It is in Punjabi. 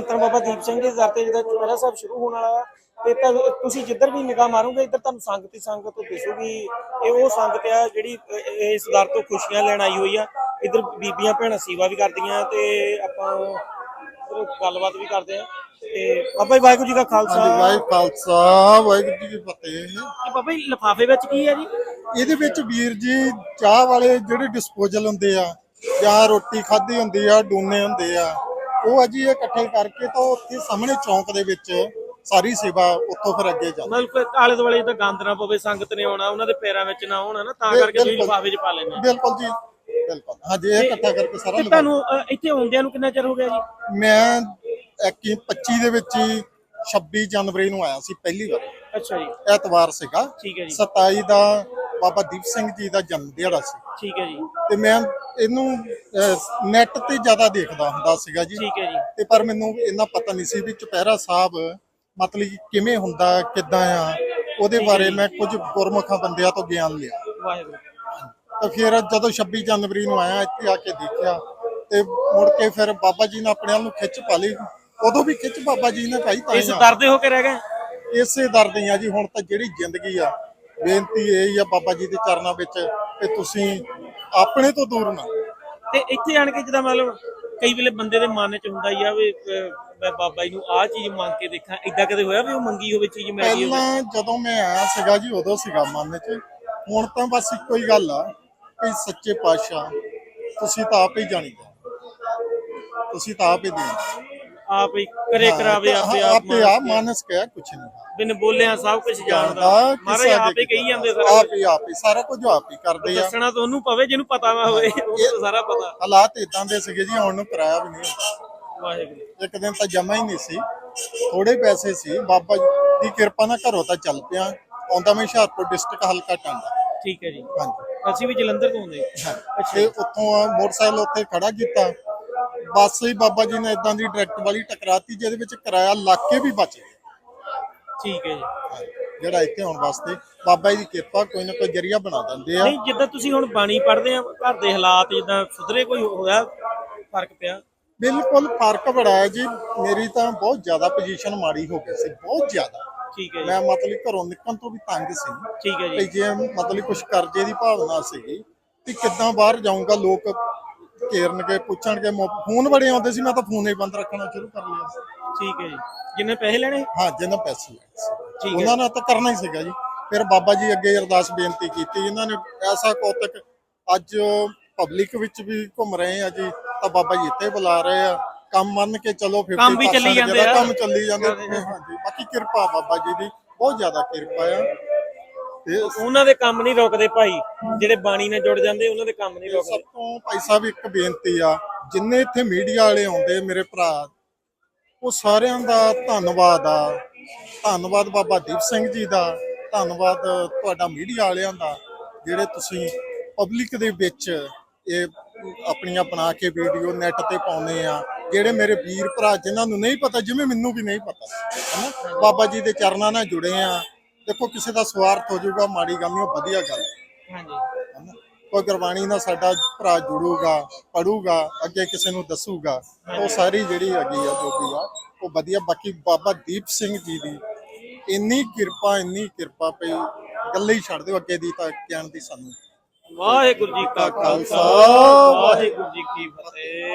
ਤਾਂ ਬਾਬਾ ਦੀਪ ਸਿੰਘ ਦੇ ਦਰ ਤੇ ਜਿਹੜਾ ਚੁਪਹਿਰਾ ਸਾਹਿਬ ਸ਼ੁਰੂ ਹੋਣ ਵਾਲਾ ਤੇ ਤਾਂ ਤੁਸੀਂ ਜਿੱਧਰ ਵੀ ਨਿਗਾਹ ਮਾਰੋਗੇ ਇੱਧਰ ਤੁਹਾਨੂੰ ਸੰਗਤ ਹੀ ਸੰਗਤ ਦਿਸੂਗੀ। ਇਹ ਉਹ ਸੰਗਤ ਆ ਜਿਹੜੀ ਇਸ ਦਰ ਤੋਂ ਖੁਸ਼ੀਆਂ ਲੈਣ ਆਈ ਹੋਈ ਆ। ਇੱਧਰ ਬੀਬੀਆਂ ਭੈਣਾਂ ਸੇਵਾ ਵੀ ਕਰਦੀਆਂ ਤੇ ਆਪਾਂ ਗੱਲਬਾਤ ਵੀ ਕਰਦੇ ਆ। ਤੇ ਬਾਬਾ ਜੀ ਵਾਹਿਗੁਰੂ ਜੀ ਕਾ ਖਾਲਸਾ। ਵਾਹਿਗੁਰੂ ਖਾਲਸਾ ਵਾਹਿਗੁਰੂ ਜੀ ਕੀ ਫਤਿਹ ਇਹ ਬਾਬਾ ਜੀ ਲਿਫਾਫੇ ਵਿੱਚ ਕੀ ਹੈ ਜੀ? ਇਹਦੇ ਵਿੱਚ ਵੀਰ ਜੀ ਚਾਹ ਵਾਲੇ ਜਿਹੜੇ ਡਿਸਪੋਜ਼ਲ ਹੁੰਦੇ ਆ ਜਾਂ ਰੋਟੀ ਖਾਧੀ ਹੁੰਦੀ ਆ ਡੂਨੇ ਹੁੰਦੇ ਆ। ਉਹ ਅਜੀ ਇਕੱਠੇ ਕਰਕੇ ਤਾਂ ਉੱਥੇ ਸਾਹਮਣੇ ਚੌਂਕ ਦੇ ਵਿੱਚ ਸਾਰੀ ਸੇਵਾ ਉੱਥੋਂ ਫਿਰ ਅੱਗੇ ਜਾਂਦੀ ਮਤਲਬ ਆਲੇ ਦੁਆਲੇ ਜਿੱਦਾਂ ਗੰਦ ਨਾ ਪਵੇ ਸੰਗਤ ਨੇ ਆਉਣਾ ਉਹਨਾਂ ਦੇ ਪੈਰਾਂ ਵਿੱਚ ਨਾ ਹੋਣਾ ਨਾ ਤਾਂ ਕਰਕੇ ਤੁਸੀਂ ਲਿਫਾਫੇ 'ਚ ਪਾ ਲੈਂਦੇ ਆ ਬਿਲਕੁਲ ਜੀ ਬਿਲਕੁਲ। ਹਾਂਜੀ ਇਹ ਇਕੱਠਾ ਕਰਕੇ ਸਾਰਾ ਤੇ ਲਗਾ ਤੁਹਾਨੂੰ ਅ, ਇੱਥੇ ਆਉਂਦਿਆਂ ਨੂੰ ਕਿੰਨਾ ਚਿਰ ਹੋ ਗਿਆ ਜੀ? ਮੈਂ 21 25 ਦੇ ਵਿੱਚ ਹੀ 26 ਜਨਵਰੀ ਨੂੰ ਆਇਆ ਸੀ ਪਹਿਲੀ ਵਾਰ। ਅੱਛਾ ਜੀ। ਐਤਵਾਰ ਸੀਗਾ। ਠੀਕ ਹੈ ਜੀ। 27 ਦਾ ਬਾਬਾ ਦੀਪ ਸਿੰਘ ਜੀ ਦਾ ਜਨਮ ਦਿਹਾੜਾ ਸੀ। ਠੀਕ ਹੈ ਜੀ। ਤੇ ਮੈਂ ਇਹਨੂੰ ਨੈਟ ਤੇ ਜ਼ਿਆਦਾ ਦੇਖਦਾ ਹੁੰਦਾ ਸੀਗਾ ਜੀ। ਠੀਕ ਹੈ ਜੀ। ਤੇ ਪਰ ਮੈਨੂੰ ਇੰਨਾ ਪਤਾ ਨਹੀਂ ਸੀ ਵੀ ਚੁਪਹਿਰਾ ਸਾਹਿਬ ਮਤਲਬ ਕਿ ਕਿਵੇਂ ਹੁੰਦਾ ਕਿੱਦਾਂ ਆ ਉਹਦੇ ਬਾਰੇ ਮੈਂ ਕੁਝ ਗੁਰਮੁਖਾਂ ਬੰਦਿਆਂ ਤੋਂ ਗਿਆਨ ਲਿਆ। ਵਾਹਿਗੁਰੂ। ਤਾਂ ਫਿਰ ਜਦੋਂ 26 ਜਨਵਰੀ ਨੂੰ ਆਇਆ ਇੱਥੇ ਆ ਕੇ ਦੇਖਿਆ ਤੇ ਮੁੜ ਕੇ ਫਿਰ ਬਾਬਾ ਜੀ ਨੇ ਆਪਣੇ ਵੱਲ ਨੂੰ ਖਿੱਚ ਪਾ ਲਈ। ਉਦੋਂ ਵੀ ਖਿੱਚ ਬਾਬਾ ਜੀ ਨੇ ਪਾਈ ਤਾਂ ਇਸ ਦਰਦੇ ਹੋ ਕੇ ਰਹਿ ਗਏ? ਇਸੇ ਦਰਦ ਹੀ ਆ ਜੀ ਹੁਣ ਤਾਂ ਜਿਹੜੀ ਜ਼ਿੰਦਗੀ ਆ ਬੇਨਤੀ ਇਹ ਹੀ ਆ ਬਾਬਾ ਜੀ ਦੇ ਚਰਨਾਂ ਵਿੱਚ ਕਿ ਤੁਸੀਂ ਆਪਣੇ ਤੋਂ ਦੂਰ ਨਾ ਤੇ ਇੱਥੇ ਆਣ ਕੇ ਜਿੱਦਾਂ ਮਤਲਬ ਕਈ ਵੇਲੇ ਬੰਦੇ ਦੇ ਮਨ 'ਚ ਹੁੰਦਾ ਹੀ ਆ ਵੀ ਮੈਂ ਬਾਬਾ ਜੀ ਨੂੰ ਆਹ ਚੀਜ਼ ਮੰਗ ਕੇ ਦੇਖਾਂ ਇਦਾਂ ਕਦੇ ਹੋਇਆ ਵੀ ਉਹ ਮੰਗੀ ਹੋਵੇ ਚੀਜ਼ ਗਈ ਹੋਵੇ ਪਹਿਲਾਂ ਜਦੋਂ ਮੈਂ ਆਇਆ ਸੀਗਾ ਜੀ ਉਦੋਂ ਸੀਗਾ ਮਨ 'ਚ। ਹੁਣ ਤਾਂ ਬਸ ਇੱਕੋ ਹੀ ਗੱਲ ਆ ਕਿ ਸੱਚੇ ਪਾਤਸ਼ਾਹ ਤੁਸੀਂ ਤਾਂ ਆਪ ਹੀ ਜਾਣੀਦਾ। ਤੁਸੀਂ ਤਾਂ ਆਪ ਹੀ ਦੇਣਾ। ਆਪ ਹੀ ਕਰੇ ਕਰਾਵੇ ਆਪੇ ਆਪ ਆਪੇ ਆ ਮਾਨਸ ਕਹਿ ਕੁਛ ਨਹੀਂ। ਬਿਨ ਬੋਲਿਆ ਸਭ ਕੁਝ ਜਾਣਦਾ ਜਾਣਦਾ। ਮਹਾਰਾਜ ਆਪ ਹੀ ਕਹੀ ਜਾਂਦੇ ਸਾਰਾ। ਆਪ ਹੀ ਆਪ ਹੀ ਸਾਰਾ ਕੁਝ ਆਪ ਹੀ ਕਰਦੇ ਆ। ਦੱਸਣਾ ਤਾਂ ਉਹਨੂੰ ਪਵੇ ਜਿਹਨੂੰ ਪਤਾ ਨਾ ਹੋਵੇ ਉਹ ਤਾਂ ਸਾਰਾ ਪਤਾ। ਹਾਲਾਤ ਇਦਾਂ ਦੇ ਸੀਗੇ ਜੀ ਹੁਣ ਨੂੰ ਕਰਾਇਆ ਵੀ ਨਹੀਂ ਹੁੰਦਾ। ਵਾਹਿਗੁਰੂ। ਇੱਕ ਦਿਨ ਤਾਂ ਜਮਾ ਹੀ ਨਹੀਂ ਸੀ। ਥੋੜੇ ਪੈਸੇ ਸੀ। ਬਾਬਾ ਜੀ ਦੀ ਕਿਰਪਾ ਨਾਲ ਘਰੋਂ ਤਾਂ ਚੱਲ ਪਿਆ। ਆਉਂਦਾ ਮੈਂ ਹੁਸ਼ਿਆਰਪੁਰ ਡਿਸਟ੍ਰਿਕਟ ਹਲਕਾ ਟਾਂਡਾ। ਠੀਕ ਹੈ ਜੀ। ਹਾਂਜੀ। ਅਸੀਂ ਵੀ ਜਲੰਧਰ ਤੋਂ ਆਉਂਦੇ ਤੇ ਉੱਥੋਂ ਆ ਮੋਟਰਸਾਈਕਲ ਉੱਥੇ ਖੜਾ ਕੀਤਾ। ਬੱਸ ਹੀ ਬਾਬਾ ਜੀ ਨੇ ਇਦਾਂ ਦੀ ਡਾਇਰੈਕਟ ਵਾਲੀ ਟਕਰਾਤੀ ਜਿਹਦੇ ਵਿੱਚ ਕਿਰਾਇਆ ਲੱਗ ਕੇ ਵੀ ਬਚ ਗਿਆ। ਠੀਕ ਹੈ ਜੀ। ਜਿਹੜਾ ਇੱਥੇ ਆਉਣ ਵਾਸਤੇ ਬਾਬਾ ਜੀ ਦੀ ਕਿਰਪਾ ਕੋਈ ਨਾ ਕੋਈ ਜਰੀਆ ਬਣਾ ਦਿੰਦੇ ਆ। ਨਹੀਂ ਜਿੱਦਾਂ ਤੁਸੀਂ ਹੁਣ ਬਾਣੀ ਪੜ੍ਹਦੇ ਆ ਘਰ ਦੇ ਹਾਲਾਤ ਜਿੱਦਾਂ ਸੁਧਰੇ ਕੋਈ ਹੋਇਆ ਫ਼ਰਕ ਪਿਆ? ਬਿਲਕੁਲ ਫ਼ਰਕ ਬੜਾ ਹੈ ਜੀ। ਮੇਰੀ ਤਾਂ ਬਹੁਤ ਜ਼ਿਆਦਾ ਪੋਜੀਸ਼ਨ ਮਾੜੀ ਹੋ ਗਈ ਸੀ ਬਹੁਤ ਜ਼ਿਆਦਾ। ਠੀਕ ਹੈ ਜੀ। ਮੈਂ ਮਤਲਬ ਘਰੋਂ ਨਿਕਲਣ ਤੋਂ ਵੀ ਤੰਗ ਸੀ। ਠੀਕ ਹੈ ਤੇ ਜੀ ਜੇ ਮਤਲਬ ਕੁਝ ਕਰਜ਼ੇ ਦੀ ਭਾਵਨਾ ਸੀਗੀ ਕਿ ਕਿੱਦਾਂ ਬਾਹਰ ਜਾਊਂਗਾ ਲੋਕ ਘੇਰਨਗੇ ਪੁੱਛਣਗੇ ਮੋ- ਫੋਨ ਬੜੇ ਆਉਂਦੇ ਸੀ ਮੈਂ ਤਾਂ ਫੋਨ ਹੀ ਬੰਦ ਰੱਖਣਾ ਸ਼ੁਰੂ ਕਰ ਲਿਆ ਸੀ। ਠੀਕ ਹੈ ਜੀ। ਜਿੰਨੇ ਪੈਸੇ ਲੈਣੇ? ਹਾਂ ਜਿਹਨਾਂ ਪੈਸੇ ਸੀ। ਠੀਕ ਹੈ। ਉਹਨਾਂ ਨੇ ਤਾਂ ਕਰਨਾ ਹੀ ਸੀਗਾ ਜੀ। ਫਿਰ ਬਾਬਾ ਜੀ ਅੱਗੇ ਅਰਦਾਸ ਬੇਨਤੀ ਕੀਤੀ ਇਹਨਾਂ ਨੇ ਐਸਾ ਕੌਤਕ ਅੱਜ ਪਬਲਿਕ ਵਿੱਚ ਵੀ ਘੁੰਮ ਰਹੇ ਆ ਜੀ ਤਾਂ ਬਾਬਾ ਜੀ ਇੱਥੇ ਬੁਲਾ ਰਹੇ ਆ। ਕੰਮ ਮੰਨ ਕੇ ਚਲੋ 50% ਕੰਮ ਵੀ ਚੱਲੀ ਜਾਂਦੇ ਆ। ਕੰਮ ਚੱਲੀ ਜਾਂਦੇ। ਹਾਂਜੀ ਬਾਕੀ ਕਿਰਪਾ ਬਾਬਾ ਜੀ ਦੀ ਬਹੁਤ ਜ਼ਿਆਦਾ ਕਿਰਪਾ ਆ। ਉਹਨਾਂ ਦੇ ਕੰਮ ਨਹੀਂ ਰੁਕਦੇ ਭਾਈ ਜਿਹੜੇ ਬਾਣੀ ਨਾਲ ਜੁੜ ਜਾਂਦੇ ਉਹਨਾਂ ਦੇ ਕੰਮ ਨਹੀਂ ਸਭ ਰੁਕਦੇ। ਤੋਂ ਭਾਈ ਸਾਹਿਬ ਇੱਕ ਬੇਨਤੀ ਆ ਜਿੰਨੇ ਇੱਥੇ ਮੀਡੀਆ ਵਾਲੇ ਆਉਂਦੇ ਮੇਰੇ ਭਰਾ ਉਹ ਸਾਰਿਆਂ ਦਾ ਧੰਨਵਾਦ ਆ। ਧੰਨਵਾਦ ਬਾਬਾ ਦੀਪ ਸਿੰਘ ਜੀ ਦਾ ਧੰਨਵਾਦ ਤੁਹਾਡਾ ਮੀਡੀਆ ਵਾਲਿਆਂ ਦਾ ਜਿਹੜੇ ਤੁਸੀਂ ਪਬਲਿਕ ਦੇ ਵਿੱਚ ਇਹ ਆਪਣੀਆਂ ਬਣਾ ਕੇ ਵੀਡੀਓ ਨੈਟ ਤੇ ਪਾਉਂਦੇ ਆ ਜਿਹੜੇ ਮੇਰੇ ਵੀਰ ਭਰਾ ਜਿਨ੍ਹਾਂ ਨੂੰ ਨਹੀਂ ਪਤਾ ਜਿਵੇਂ ਮੈਨੂੰ ਵੀ ਨਹੀਂ ਪਤਾ ਹਨਾ? ਬਾਬਾ ਜੀ ਦੇ ਚਰਨਾਂ ਨਾਲ ਜੁੜੇ ਆ ਦੇਖੋ ਕਿਸੇ ਦਾ ਸਵਾਰਥ ਹੋ ਜਾਊਗਾ ਮਾੜੀ ਗੱਲ ਨਹੀਂ ਉਹ ਵਧੀਆ ਗੱਲ। ਹਾਂਜੀ। ਕੋਈ ਗੁਰਬਾਣੀ ਨਾਲ ਸਾਡਾ ਭਰਾ ਜੁੜੂਗਾ ਪੜੂਗਾ ਅੱਗੇ ਕਿਸੇ ਨੂੰ ਦੱਸੂਗਾ ਉਹ ਸਾਰੀ ਜਿਹੜੀ ਹੈਗੀ ਆ ਜੋ ਵੀ ਆ ਉਹ ਵਧੀਆ। ਬਾਕੀ ਬਾਬਾ ਦੀਪ ਸਿੰਘ ਜੀ ਦੀ ਇੰਨੀ ਕਿਰਪਾ ਇੰਨੀ ਕਿਰਪਾ ਪਈ ਗੱਲੇ ਹੀ ਛੱਡ ਦਿਓ ਅੱਗੇ ਦੀ ਤਾਂ ਕਹਿਣ ਦੀ ਸਾਨੂੰ। ਵਾਹਿਗੁਰੂ ਜੀ ਕਾ ਖਾਲਸਾ, ਵਾਹਿਗੁਰੂ ਜੀ ਕੀ ਫਤਿਹ।